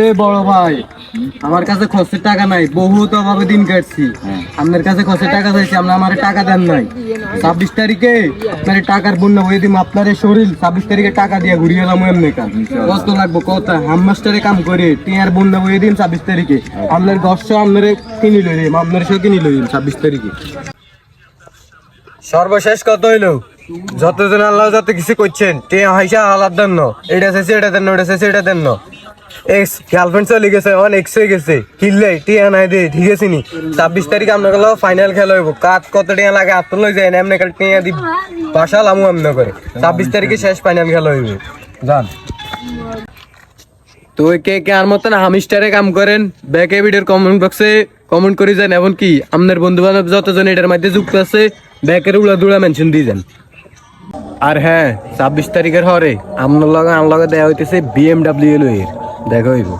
এ বড় ভাই আমার কাছে খরচের টাকা নাই বহুত অভাবে দিন কাটছি। আপনার কাছে খরচের টাকা চাইছি আপনি আমার টাকা দেন নাই। ছাব্বিশ তারিখে আপনার টাকার বন্যা বই দিম আপনার শরীর ছাব্বিশ তারিখে টাকা দিয়ে ঘুরিয়ে এলাম এমনি কাজ। কত লাগবো কত হামমাস্টারে কাম করে টিয়ার বন্যা বই দিন ছাব্বিশ তারিখে। আপনার গস আপনার কিনি আপনার কিনি লই দিম ছাব্বিশ তারিখে। সর্বশেষ কত হইল যতজন আল্লাহ যত কিছু করছেন তে হাইসা দেন ন। এটা চাইছে এটা দেন এটা চাইছে এটা দেন এক্স গার্লফ্রেন্ড চলে গেছে, অন এক্স হয়ে গেছে। কিনলে টিয়া নাই দে, ঠিক আছে নি? ছাব্বিশ তারিখ আপনার গেল ফাইনাল খেলা হইব কাত কত টিয়া লাগে আত্ম লই যায় না এমনি টিয়া দি বাসা লামু এমনি করে ছাব্বিশ তারিখে শেষ ফাইনাল খেলা হইবে যান তো কে কে আর মতন হামিস্টারে কাম করেন ব্যাক ভিডিওর কমেন্ট বক্সে কমেন্ট করে যান, এমন কি আপনার বন্ধু বান্ধব যতজন এটার মধ্যে যুক্ত আছে ব্যাকের উড়া দুড়া মেনশন দিয়ে যান। আর হ্যাঁ ছাব্বিশ তারিখের হরে আপনার লগে আমার লগে দেওয়া হইতেছে বিএমডাব্লিউ এর দেখা হইব।